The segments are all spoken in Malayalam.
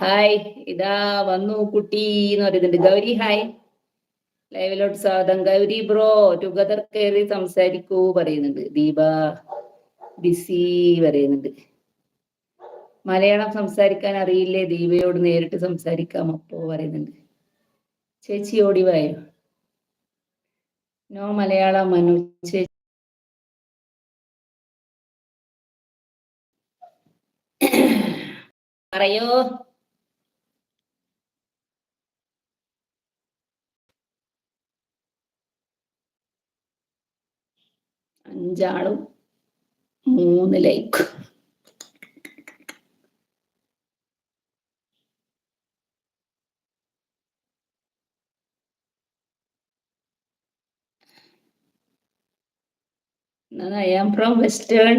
ഹായ്. ഇതാ വന്നു കുട്ടി എന്ന് പറയുന്നുണ്ട് ഗൗരി ഹായ്. ലൈവിലോട്ട് സ്വാഗതം. ഗൗരി ബ്രോ ടുഗദർ കയറി സംസാരിക്കൂ പറയുന്നുണ്ട്. ദീപ ബിസി പറയുന്നുണ്ട്. മലയാളം സംസാരിക്കാൻ അറിയില്ലേ? ദീപയോട് നേരിട്ട് സംസാരിക്കാം അപ്പോ പറയുന്നുണ്ട്. ചേച്ചി ഓടിവായോ നോ മലയാളം മനു. ചേച്ചി പറയോ. അഞ്ചാളും മൂന്ന് like. I am from western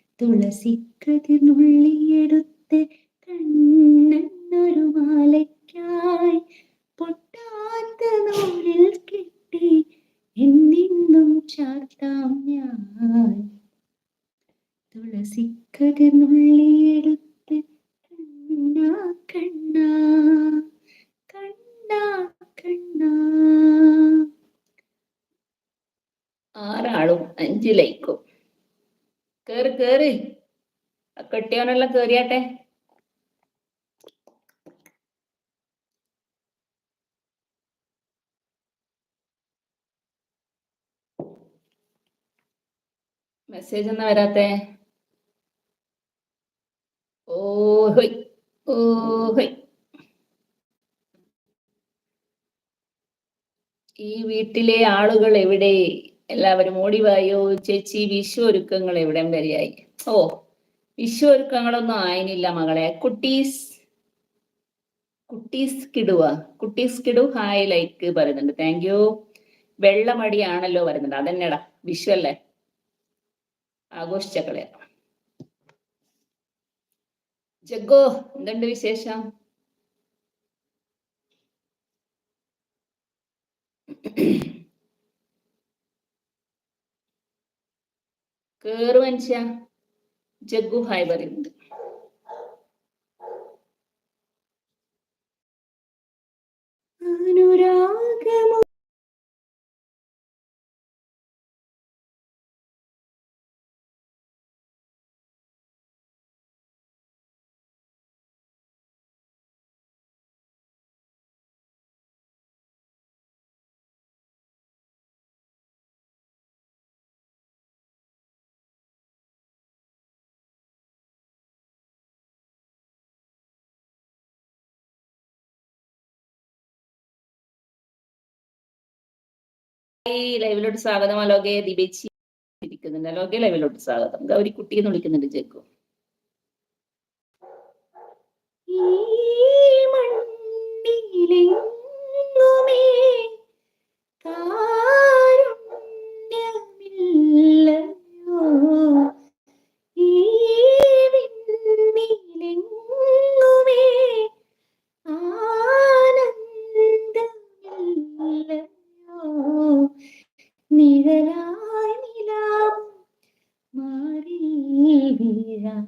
തുളസിക്കതിർന്നുള്ളിയെടുത്ത് കണ്ണൊരു മാലയ്ക്കായി പൊട്ടാത്ത നൂലിൽ കെട്ടി എന്നിന്നും ചാർത്താം ഞാൻ. തുളസിക്കതിർന്നുള്ളിയെടുത്ത് കണ്ണാ കണ്ണാ കണ്ണാ കണ്ണാ. ആറാളും അഞ്ച് ലൈക്കും കേറ്. കെട്ടിയവനെല്ലാം കേറിയാട്ടെ. മെസ്സേജ് ഒന്നും വരാത്തെ. ഓ ഹൊയ് ഓ ഹൊയ് ഈ വീട്ടിലെ ആളുകൾ എവിടെ? എല്ലാവരും ഓടിവായോ ചേച്ചി വിഷു ഒരുക്കങ്ങൾ എവിടം വരെയായി? ഓ വിഷു ഒരുക്കങ്ങളൊന്നും ആയിനില്ല മകളെ. കുട്ടീസ് കുട്ടീസ് കിടുവ. കുട്ടീസ് കിടു ഹായ് ലൈക്ക് പറയുന്നുണ്ട്. താങ്ക് യു വെള്ളമടിയാണല്ലോ പറയുന്നുണ്ട്. അതന്നെടാ വിഷു അല്ലേ? ആഘോഷിച്ചക്കളെ. ജഗ്ഗോ എന്തുണ്ട് വിശേഷം? കേറ് മനുഷ്യ. ജഗ്ഗു ഹായ് പറയുന്നുണ്ട്. അനുരാഗമോ ലൈവിലോട്ട് സ്വാഗതം. അലോകെ ദിബേച്ചി ഇരിക്കുന്നുണ്ട് അലോകെ ലൈവിലോട്ട് സ്വാഗതം. ഗൗരിക്കുട്ടി എന്ന് വിളിക്കുന്നുണ്ട് ജേക്കു ഈ മണ്ണിലെങ്ങുമേ കാരുണ്യമില്ലയോ വീഴാൻ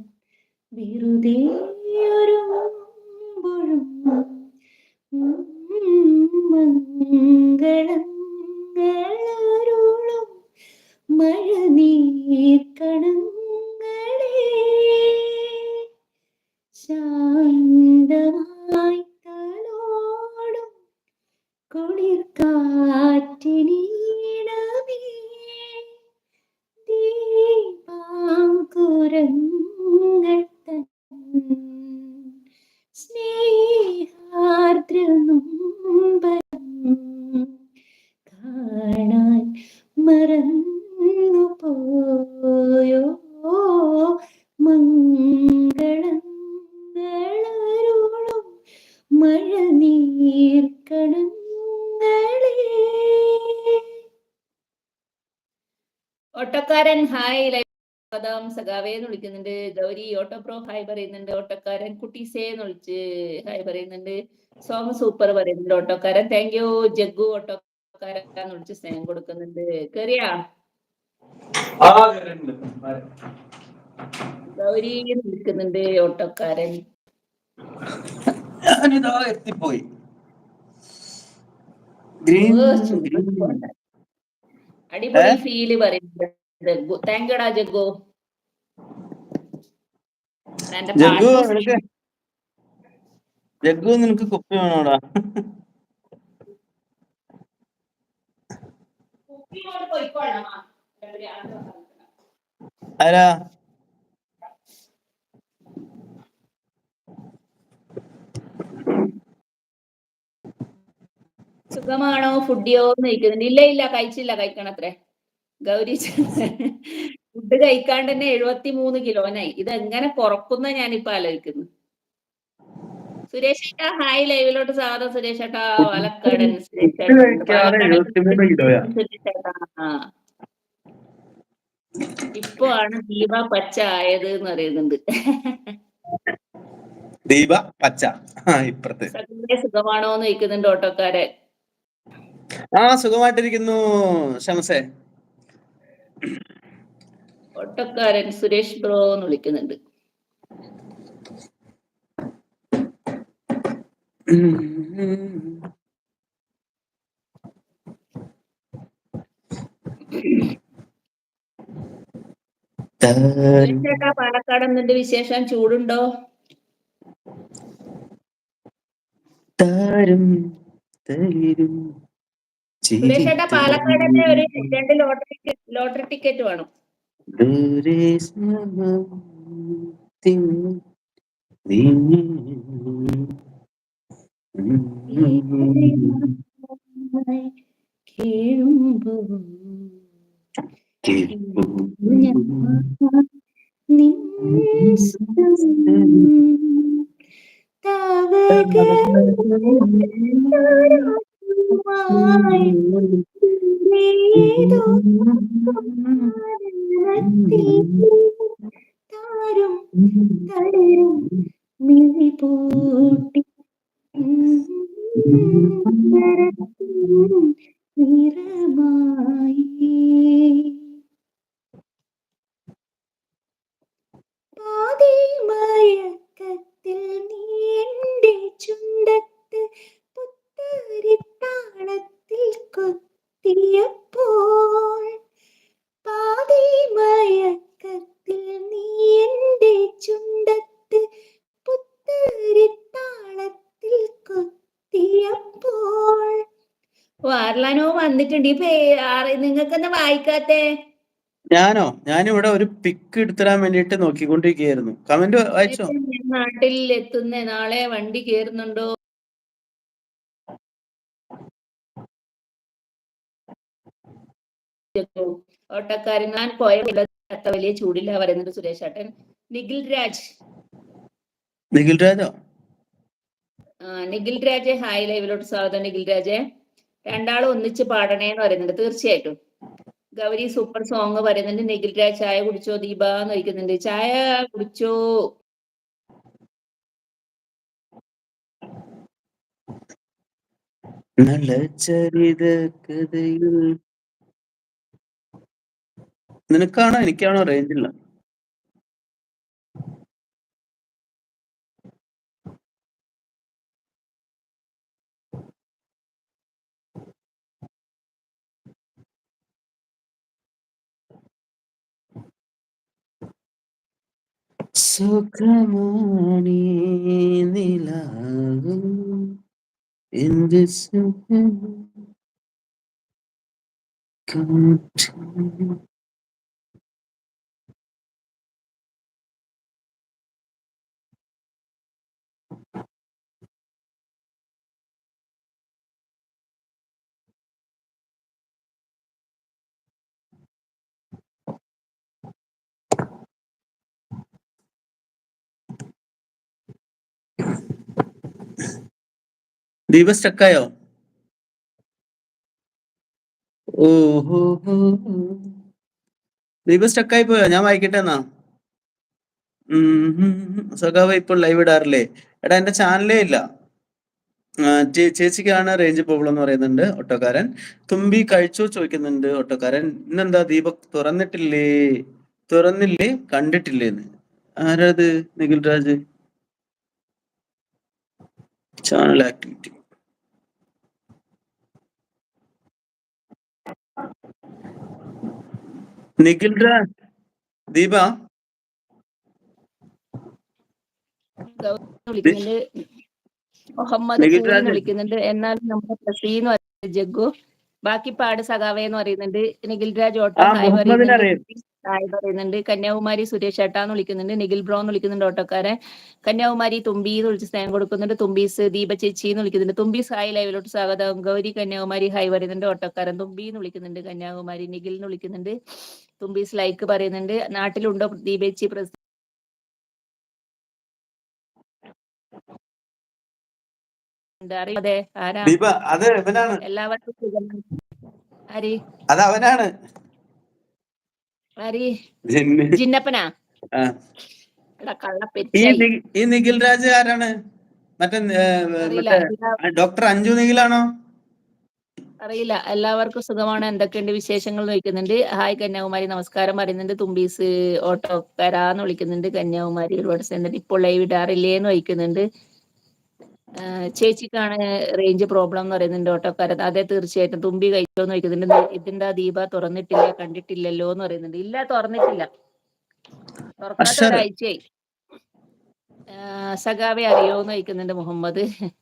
വെറുതെ മുമ്പൊഴും നീർക്കടങ്ങളേ ഓട്ടോക്കാരൻ ഹായ് ലൈവം സഖാവേ എന്ന് വിളിക്കുന്നുണ്ട്. ഗൗരി ഓട്ടോ പ്രോ ഹായ് പറയുന്നുണ്ട്. ഓട്ടോക്കാരൻ കുട്ടീസേ എന്ന് വിളിച്ച് ഹായ് പറയുന്നുണ്ട്. സോമ സൂപ്പർ പറയുന്നുണ്ട്. ഓട്ടോക്കാരൻ താങ്ക് യു ജഗ്ഗു ഓട്ടോക്കാരൻ എന്ന് വിളിച്ച് സ്നേഹം കൊടുക്കുന്നുണ്ട്. കേറിയാ? ഗൗരി വിളിക്കുന്നുണ്ട്. ഓട്ടോക്കാരൻ. ഞാനിതാ എത്തിപ്പോയി. അടിപൊളി ഫീൽ പറയുന്നത് ജഗ്ഗു. താങ്ക് യുടാ ജഗ്ഗു ജഗ്ഗു നിനക്ക് ജഗ്ഗു നിനക്ക് കുപ്പി വേണോടാ. ആരാ? സുഖമാണോ? ഫുഡിയോ എന്ന് ചോദിക്കുന്നുണ്ട് ഇല്ല ഇല്ല കഴിച്ചില്ല കഴിക്കണത്രേ. ഗൗരി ഫുഡ് കഴിക്കാണ്ട് തന്നെ എഴുപത്തി മൂന്ന് കിലോനായി. ഇത് എങ്ങനെ കുറക്കുന്ന ഞാനിപ്പോ ആലോചിക്കുന്നു. സുരേഷ് ഏട്ടാ ഹായ്. ലൈവിലോട്ട് സ്വാഗതം സുരേഷ് ഏട്ടാ പാലക്കാടൻ സുരേഷ് ഫുഡ് ഏട്ടൻ. കഴിക്കാതെ പാലക്കാടൻ 73 കിലോയാ. സുരേഷ് ഏട്ടാ. ആ. ഇപ്പൊ ആണ് ദീപ പച്ച ആയത് എന്ന് പറയുന്നുണ്ട്. ദീപ പച്ച. ഇപ്പുറത്ത്. സുഖമാണോ എന്ന് ചോദിക്കുന്നുണ്ട് ഓട്ടോക്കാരെ ആ സുഖമായിട്ടിരിക്കുന്നു ശമസേ ഓട്ടക്കാരൻ സുരേഷ് ബ്രോ എന്ന് വിളിക്കുന്നുണ്ട്. ചേട്ടാ പാലക്കാട് എന്തുണ്ട് വിശേഷം? ചൂടുണ്ടോ? താരും തരും. സുരേഷ് ചേട്ടാ പാലക്കാട് ഒരു രണ്ട് ലോട്ടറി ലോട്ടറി ടിക്കറ്റ് വേണം. സമത്തിൻ താരും തളരും മിഴി പൂട്ടി നിറമായി പാതിമയക്കത്തിൽ നീ എന്റെ ചുണ്ടത്ത് പുത്തരിത്താളത്തിൽ കൊത്തിയപ്പോൾ പാതിമയക്കത്തിൽ നീ എന്റെ ചുണ്ടത്ത് പുത്തരിത്താളത്തിൽ കൊത്തിയപ്പോൾ. വാർലാനോ വന്നിട്ടുണ്ട്. ഈ പേ നിങ്ങൾക്ക് എന്താ വായിക്കാത്തേ? ഞാനോ? ഞാനിവിടെ ഒരു പിക്ക് എടുത്തിടാൻ വേണ്ടിട്ട് നോക്കിക്കൊണ്ടിരിക്കുകയായിരുന്നു. കമന്റ് വായിച്ചോ? നാട്ടിൽ എത്തുന്ന നാളെ വണ്ടി കേറുന്നുണ്ടോ ഓട്ടക്കാരൻ ഞാൻ പോയ അത്ര വലിയ ചൂടില്ല പറയുന്നത് സുരേഷ് ഏട്ടൻ നിഖിൽ രാജ്. നിഖിൽ രാജോ? നിഖിൽ രാജെ ഹായ് ലൈവിലോട്ട് സ്വാഗതം നിഖിൽ രാജെ. രണ്ടാളും ഒന്നിച്ച് പാടണേ എന്ന് പറയുന്നുണ്ട്. തീർച്ചയായിട്ടും. ഗൗരി സൂപ്പർ സോങ് പറയുന്നുണ്ട്. നിഖിൽ രാജ് ചായ കുടിച്ചോ? ദീപ എന്ന് ചോദിക്കുന്നുണ്ട്. ചായ കുടിച്ചോ? നല്ല ചരിത കഥയിൽ നിനക്കാണോ എനിക്കാണോ റേഞ്ച് ഇല്ല സുഖമാണി നിലാകും എന്ത് സുഖം. കാറ്റും ദീപ സ്റ്റക്കായോ? ഓഹോ. ദീപ സ്റ്റക്കായി പോയോ? ഞാൻ വായിക്കട്ടെ എന്നാ. സഖാവ് ഇപ്പോൾ ലൈവ് ഇടാറില്ലേ? എടാ എന്റെ ചാനലേ ഇല്ല. ചേച്ചിക്കാണ് റേഞ്ച് പ്രോബ്ലം എന്ന് പറയുന്നുണ്ട് ഓട്ടോക്കാരൻ. തുമ്പി കഴിച്ചോ ചോദിക്കുന്നുണ്ട് ഓട്ടോക്കാരൻ. ഇന്നെന്താ ദീപക് തുറന്നിട്ടില്ലേ? തുറന്നില്ലേ? കണ്ടിട്ടില്ലേന്ന്. ആരാത്? നിഖിൽ രാജ് ചാനൽ ആക്ടിവിറ്റി നിഖിൽ രാജ് ദീപ മുഹമ്മദ് വിളിക്കുന്നുണ്ട്. എന്നാൽ നമ്മുടെ പ്രസീന്ന് പറയുന്നത് ജഗ്ഗു. ബാക്കി പാട് സഖാവേ എന്ന് പറയുന്നുണ്ട്. നിഖിൽ രാജ് ഓട്ടോ ഹായ് പറയുന്നുണ്ട് കന്യാകുമാരി സുരേഷ് ഏട്ടാന്ന് വിളിക്കുന്നുണ്ട് നിഖിൽ ബ്രോ എന്ന് വിളിക്കുന്നുണ്ട് ഓട്ടോക്കാരെ കന്യാകുമാരി തുമ്പി എന്ന് വിളിച്ച് സ്നേഹം കൊടുക്കുന്നുണ്ട് തുമ്പീസ് ദീപ ചേച്ചി എന്ന് വിളിക്കുന്നുണ്ട്. തുമ്പീസ് ഹായ് ലൈവിലോട്ട് സ്വാഗതം. ഗൗരി കന്യാകുമാരി ഹായ് പറയുന്നുണ്ട് ഓട്ടോക്കാരൻ തുമ്പി എന്ന് വിളിക്കുന്നുണ്ട് കന്യാകുമാരി നിഖിൽ എന്ന് വിളിക്കുന്നുണ്ട്. തുമ്പീസ് ലൈക്ക് പറയുന്നുണ്ട് നാട്ടിലുണ്ടോ ദീപേച്ചി പ്രസ് അറിയാതെ അറിയോ? ആരാ? എല്ലാവർക്കും സുഖം. ആര്? അത് അവനാണ്. ജിന്നപ്പനാ? ഈ നിഖിൽ രാജ് ആരാണ്? മറ്റേ ഡോക്ടർ അഞ്ജു നിഖിലാണോ? അറിയില്ല എല്ലാവർക്കും സുഖമാണ്. എന്തൊക്കെയുണ്ട് വിശേഷങ്ങൾ ചോദിക്കുന്നുണ്ട്. ഹായ് കന്യാകുമാരി നമസ്കാരം പറയുന്നുണ്ട്. തുമ്പീസ് ഓട്ടോക്കാരാന്ന് വിളിക്കുന്നുണ്ട്. കന്യാകുമാരി ഒരുപാട് ഇപ്പോൾ ലൈവ് ഇടാറില്ലേന്ന് ചോദിക്കുന്നുണ്ട്. ആ, ചേച്ചിക്കാണ് റേഞ്ച് പ്രോബ്ലം എന്ന് പറയുന്നുണ്ട് ഓട്ടോക്കാരൻ. അതെ തീർച്ചയായിട്ടും. തുമ്പി കഴിച്ചോ എന്ന് ചോദിക്കുന്നുണ്ട് ഇതിന്റെ ദീപ തുറന്നിട്ടില്ല കണ്ടിട്ടില്ലല്ലോ എന്ന് പറയുന്നുണ്ട്. ഇല്ല തുറന്നിട്ടില്ല. തുറക്കാത്ത. ഒരാഴ്ചയായി. സഖാവെ അറിയോന്ന് ചോദിക്കുന്നുണ്ട് മുഹമ്മദ്.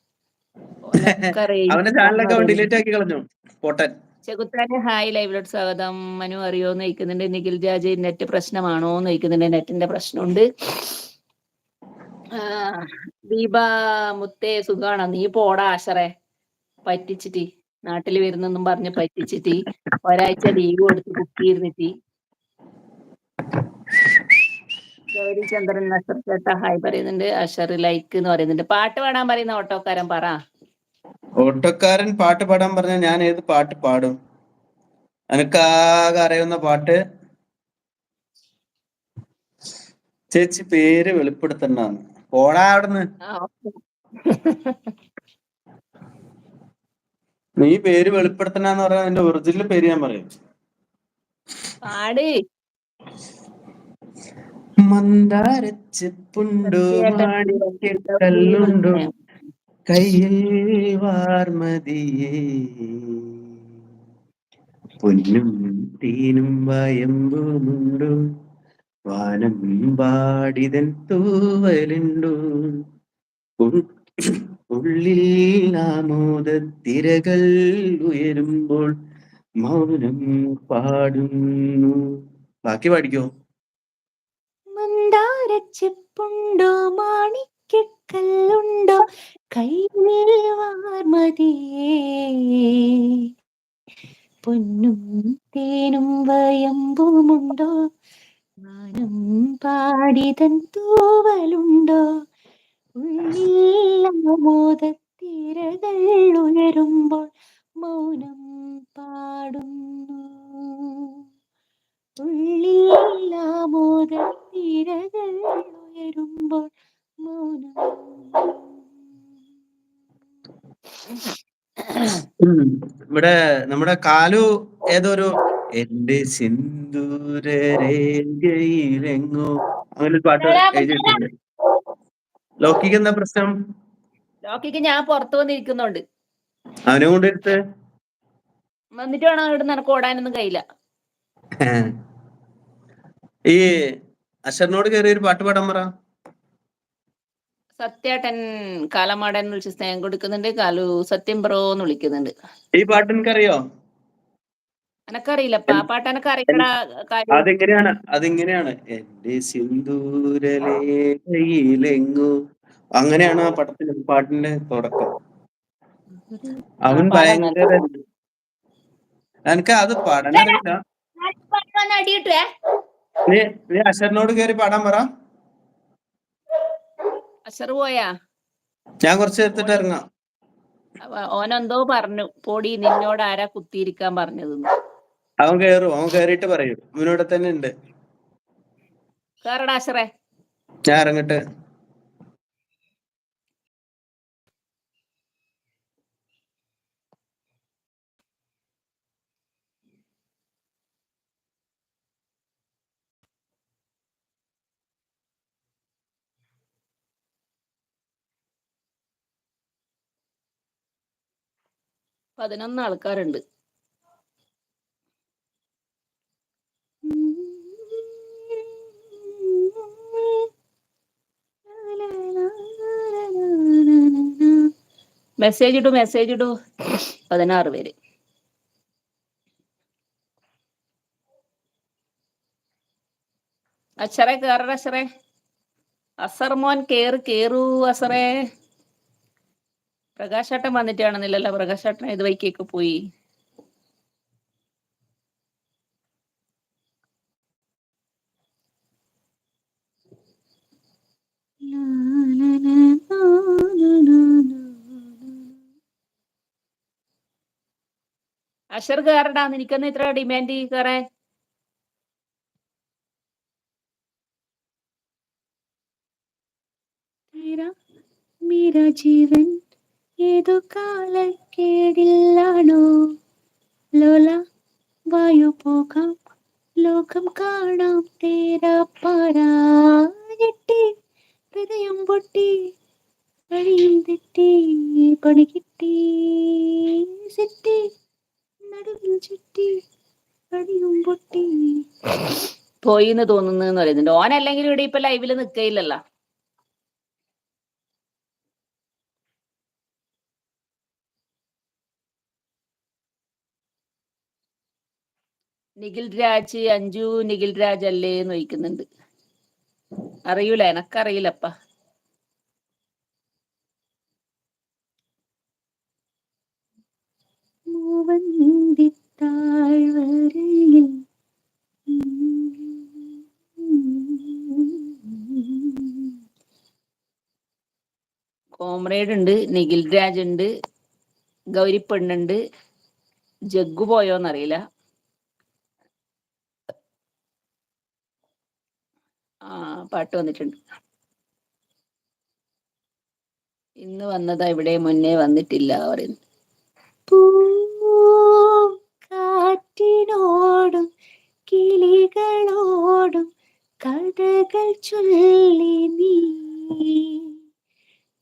ചെകുത്താനെ ഹായ് ലൈവിലോട്ട് സ്വാഗതം. മനു അറിയോന്ന് ചോദിക്കുന്നുണ്ട് നിഖിൽ ജാജ് നെറ്റ് പ്രശ്നമാണോ എന്ന് ചോദിക്കുന്നുണ്ട് നെറ്റിന്റെ പ്രശ്നമുണ്ട്. ദീപ മുത്തേ സുഖാണോ? നീ പോടാ ആശറേ. പറ്റിച്ചിട്ട്. നാട്ടിൽ വരുന്നെന്നും പറഞ്ഞ് പറ്റിച്ചിട്ട്. ഒരാഴ്ച ലീവ് കൊടുത്ത് കുത്തിയിരുന്നിട്ട് ഗൗരിചന്ദ്രൻ നസർ ചേട്ട ഹായ് പറയുന്നുണ്ട്. അഷർ ലൈക്ക് എന്ന് പറയുന്നുണ്ട്. പാട്ട് പാടാൻ പറയുന്ന ഓട്ടോക്കാരൻ പറ. ഓട്ടോക്കാരൻ പാട്ട് പാടാൻ പറഞ്ഞ ഞാൻ ഏത് പാട്ട് പാടും? എനക്കാകെ അറിയുന്ന പാട്ട്? ചേച്ചി പേര് വെളിപ്പെടുത്തണ്ടാന്ന്. പോടാ അവിടുന്ന്. നീ പേര് വെളിപ്പെടുത്തണെന്ന് പറയാൻ എന്റെ ഒറിജിനൽ പേര് ഞാൻ പറയും. മന്ദാരച്ചിപ്പുണ്ടോ മാണിക്കല്ലുണ്ടോ കയ്യിൽ വാർമതിയേ. പൊന്നും തീനും വയമ്പുമുണ്ടോ. വാനം പാടിതൻ തൂവലുണ്ടു. ഉള്ളിൽ ആമോദ തിരകൾ ഉയരുമ്പോൾ മൗനം പാടുന്നു. ബാക്കി പാടിക്കോ? മന്ദാരച്ചിപ്പുണ്ടോ മാണിക്കല്ലുണ്ടോ കയ്യിൽ വാർമതിയേ പാടിതൻ തൂവലുണ്ടോ? ഉള്ളിൽ മോദത്തിരകൾ ഉയരുമ്പോൾ മൗനം പാടുന്നു. ഉള്ളിൽ മോദത്തിരകൾ ഉയരുമ്പോൾ മൗനം ഇവിടെ നമ്മുടെ കാലു ഏതൊരു? എന്റെ സിന്ദൂരരേഖയിലെങ്ങോ അങ്ങനെ ഒരു പാട്ട് എഴുതിയിട്ടുണ്ട് ലോക്കിക്ക് എന്താ പ്രശ്നം? ലോക്കിക്ക് ഞാൻ പുറത്തു വന്നിരിക്കുന്നുണ്ട്. അവനെ കൊണ്ടെടുത്ത് വന്നിട്ട് വേണം ഇവിടെ നിനക്ക് ഓടാനൊന്നും കഴിയില്ല. ഈ അഷറിനോട് കയറി ഒരു പാട്ട് പാടാൻ പറ. സത്യേട്ടൻ കാലമാടൻ വിളിച്ച് സ്നേഹം കൊടുക്കുന്നുണ്ട് കാലു സത്യം ബ്രോ എന്ന് വിളിക്കുന്നുണ്ട്. ഈ പാട്ട് എനിക്കറിയോ? എനക്കറിയില്ല പാപ്പാട്ട് എനക്ക് അറിയണ കാര്യം. അതെങ്ങനെയാണ്? അതെങ്ങനെയാണ്? എന്റെ സിന്ദൂരലേഖയിലെങ്ങോ. അങ്ങനെയാണ് ആ പടത്തിന്റെ പാട്ടിന്റെ തുടക്കം. അവൻ ഭയങ്കര എനിക്ക് അത് പാടാൻ അറിയില്ല. അടിയിട്ടേ നീ നീ അഷറിനോട് കയറി പാടാൻ പറ. അഷർ പോയാ? ഞാൻ കുറച്ച് എടുത്തിട്ട് ഇറങ്ങാം. ഓനെന്തോ പറഞ്ഞു. പോടി നിന്നോട് ആരാ കുത്തിയിരിക്കാൻ പറഞ്ഞതെന്ന്. അവൻ കേറും അവൻ കേറിയിട്ട് പറയും. അവനിവിടെ തന്നെ ഉണ്ട്. കേറടാ അഷറേ ഞാൻ ഇറങ്ങട്ടെ. പതിനൊന്ന് ആൾക്കാരുണ്ട്. മെസ്സേജ് ഇടൂ മെസ്സേജ് ഇടൂ. പതിനാറ് പേര്. അച്ഛറേ കേറ അച്ഛറേ അസർ മോൻ കേറ് കേറൂ അസറേ. പ്രകാശേട്ടൻ വന്നിട്ടാണെന്നില്ലല്ലോ പ്രകാശേട്ടൻ ഇത് വൈക്കൊക്കെ പോയി. അഷർ കയറടാ നിനക്കൊന്നും ഇത്ര ഡിമാൻഡ് കയറേ മീരാ ജീവൻ. ഏതു കാല കേടില്ലാണോ ലോല വായു പോകാം. ലോകം കാണാം തേരാ പാരാട്ടി ഹൃദയം പൊട്ടി. വഴിയും തെറ്റി പണി കിട്ടി സെറ്റി. നടുവിൽ ചുറ്റി വഴിയും പൊട്ടി. പോയി എന്ന് തോന്നുന്നു പറയുന്നുണ്ട്. ഓൻ അല്ലെങ്കിൽ ഇവിടെ ഇപ്പൊ ലൈവിൽ നിക്കയില്ലല്ലോ. നിഖിൽ രാജ് അഞ്ജു നിഖിൽ രാജ് അല്ലേ എന്ന് ചോദിക്കുന്നുണ്ട്. അറിയൂല എനക്കറിയില്ലപ്പ. മൂവന്തിത്താഴ്വരയിൽ കോമ്രേഡ് ഉണ്ട് നിഖിൽ രാജ് ഉണ്ട് ഗൗരി പെണ്ണുണ്ട്. ജഗ്ഗു പോയോന്നറിയില്ല ആ പാട്ട് വന്നിട്ടുണ്ട്. ഇന്ന് വന്നതാ ഇവിടെ മുന്നേ വന്നിട്ടില്ല പറയുന്നു. കാറ്റിനോടും കിളികളോടും കഥകൾ ചൊല്ലി നീ.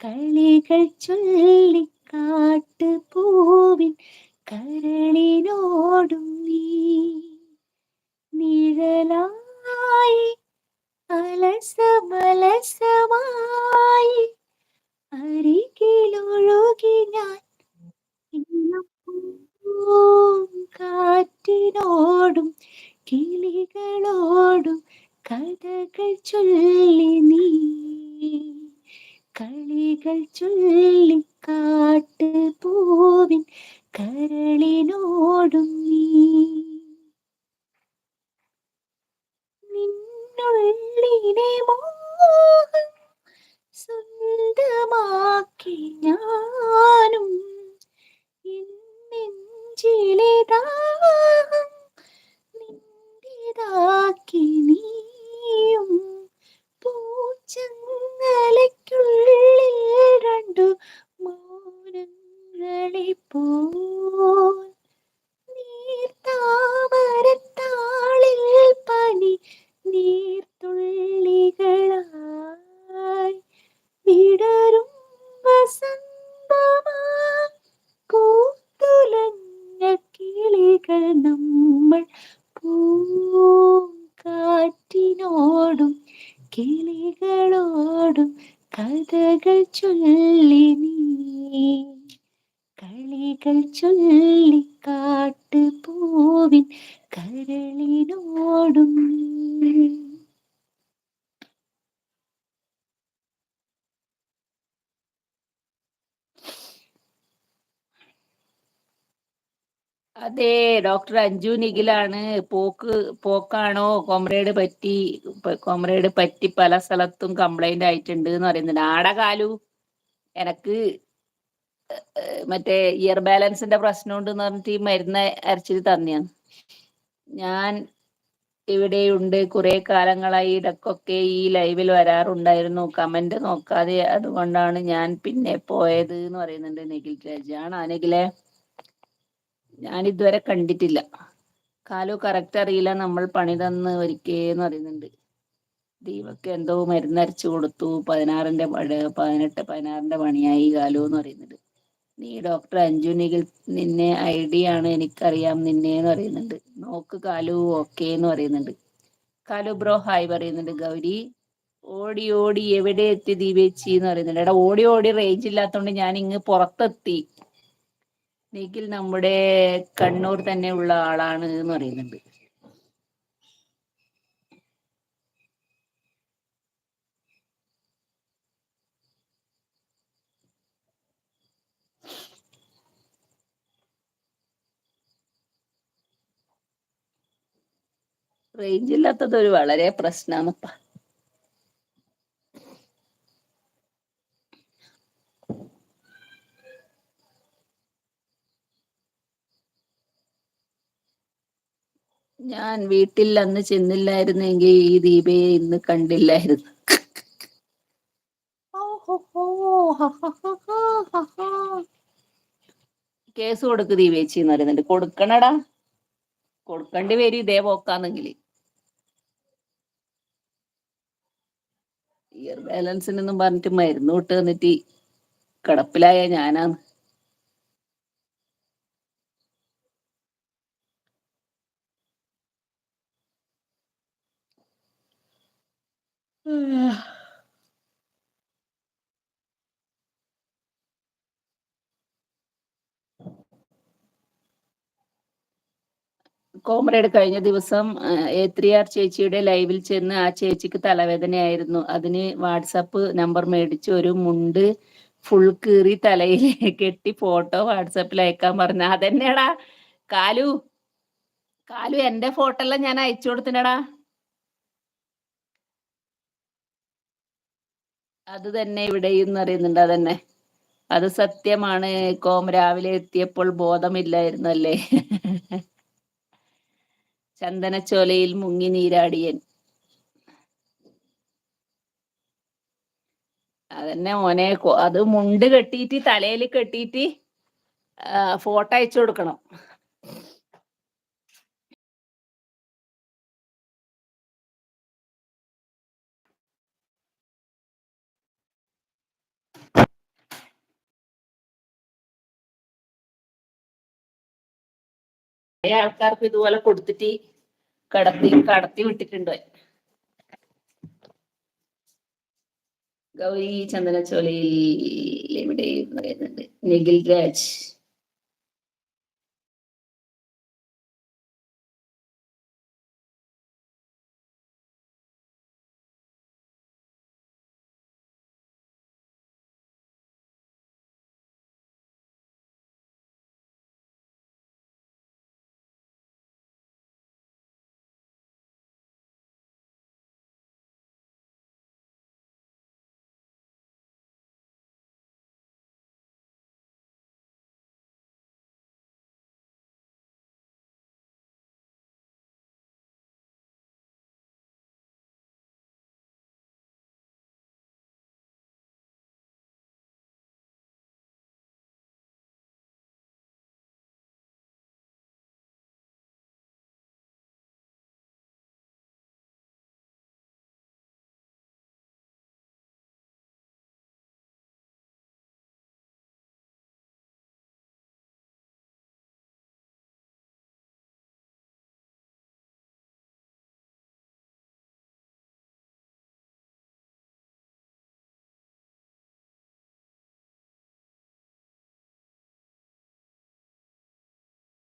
കളികൾ ചൊല്ലി കാട്ടുപൂവിൻ കരളിനോടും നീ. നിഴലായി അലസമലസമായി അരികിലൊഴുകി ഞാൻ ഇന്നപ്പൂം കാറ്റിനോടും കിളികളോടും കഥകൾ ചൊല്ലി നീ. കളികൾ ചൊല്ലി കാട്ട് പൂവിൻ കരളിനോടും നീ. നിന്നുള്ളിനെ മോഹം സ്വന്തമാക്കി ഞാനും കഥകൾ ചൊല്ലി നീ. കളികൾ ചൊല്ലി കാട്ടുപോവിൻ കരളിനോടും നീ. അതെ ഡോക്ടർ അഞ്ജു നിഖിലാണ്. പോക്ക് പോക്കാണോ? കോമ്രേഡ് പറ്റി കോമ്രേഡ് പറ്റി പല സ്ഥലത്തും കംപ്ലൈന്റ് ആയിട്ടുണ്ട് എന്ന് പറയുന്നുണ്ട്. ആടെ കാലു എനക്ക് മറ്റേ ഇയർ ബാലൻസിന്റെ പ്രശ്നം ഉണ്ടെന്ന് പറഞ്ഞിട്ട് ഈ മരുന്ന് അരച്ചിട്ട് തന്നെയാണ്. ഞാൻ ഇവിടെയുണ്ട് കുറെ കാലങ്ങളായി ഇടക്കൊക്കെ ഈ ലൈവിൽ വരാറുണ്ടായിരുന്നു. കമന്റ് നോക്കാതെ അതുകൊണ്ടാണ് ഞാൻ പിന്നെ പോയത് എന്ന് പറയുന്നുണ്ട് നിഖിൽ രാജ്. ആണ് അനിഖിലെ ഞാൻ ഇതുവരെ കണ്ടിട്ടില്ല. കാലു കറക്റ്റ് അറിയില്ല നമ്മൾ പണി തന്ന് ഒരിക്കേന്ന് പറയുന്നുണ്ട്. ദീപക്ക് എന്തോ മരുന്നരച്ചു കൊടുത്തു. പതിനാറിന്റെ പതിനെട്ട് പതിനാറിന്റെ പണിയായി കാലു എന്ന് പറയുന്നുണ്ട്. നീ ഡോക്ടർ അഞ്ജു നിഖിൽ നിന്നെ ഐ ഡി ആണ് എനിക്കറിയാം നിന്നെ എന്ന് പറയുന്നുണ്ട്. നോക്ക് കാലു ഓക്കെ എന്ന് പറയുന്നുണ്ട്. കാലു ബ്രോ ഹായ് പറയുന്നുണ്ട്. ഗൗരി ഓടി ഓടി എവിടെ എത്തി ദീപേച്ചി എന്ന് പറയുന്നുണ്ട്. എടാ ഓടി ഓടി റേഞ്ച് ഇല്ലാത്തതുകൊണ്ട് ഞാൻ ഇങ്ങ് പുറത്തെത്തി. നിഖിൽ നമ്മുടെ കണ്ണൂർ തന്നെ ഉള്ള ആളാണ് എന്ന് പറയുന്നുണ്ട്. റേഞ്ച് ഇല്ലാത്തത് ഒരു വളരെ പ്രശ്നമാണപ്പ ഞാൻ വീട്ടിൽ അന്ന് ചെന്നില്ലായിരുന്നെങ്കിൽ ഈ ദീപയെ ഇന്ന് കണ്ടില്ലായിരുന്നു. കേസ് കൊടുക്ക് ദീപേച്ചി എന്ന് പറയുന്നുണ്ട്. കൊടുക്കണടാ. കൊടുക്കേണ്ടി വരും ഇതേ പോക്കാന്നെങ്കിൽ ഇയർ ബാലൻസിനൊന്നും പറഞ്ഞിട്ട് മരുന്ന് വിട്ട് തന്നിട്ട് കിടപ്പിലായ ഞാനാണ് കോമ്രേഡ് കഴിഞ്ഞ ദിവസം എ ത്രീ ആർ ചേച്ചിയുടെ ലൈവിൽ ചെന്ന് ആ ചേച്ചിക്ക് തലവേദനയായിരുന്നു. അതിന് വാട്സപ്പ് നമ്പർ മേടിച്ച് ഒരു മുണ്ട് ഫുൾ കീറി തലയിൽ കെട്ടി ഫോട്ടോ വാട്സപ്പിൽ അയക്കാൻ പറഞ്ഞു. അതെന്നെടാ? കാലു. കാലു എന്റെ ഫോട്ടോ എല്ലാം ഞാൻ അയച്ചു കൊടുത്തിനടാ. അത് തന്നെ ഇവിടെയും അറിയുന്നുണ്ട് അതന്നെ. അത് സത്യമാണ്. കോം രാവിലെ എത്തിയപ്പോൾ ബോധമില്ലായിരുന്നു അല്ലേ ചന്ദനച്ചോലയിൽ മുങ്ങി നീരാടിയൻ. അതന്നെ മോനെ അത് മുണ്ട് കെട്ടിയിട്ട് തലയിൽ കെട്ടിയിട്ട് ഫോട്ടോ അയച്ചു കൊടുക്കണം. കുറേ ആൾക്കാർക്ക് ഇതുപോലെ കൊടുത്തിട്ട് കടത്തി കടത്തി വിട്ടിട്ടുണ്ട്. ഗൗരി ചന്ദനച്ചോലയിൽ എവിടെ പറയുന്നുണ്ട്. നിഖിൽ രാജ്.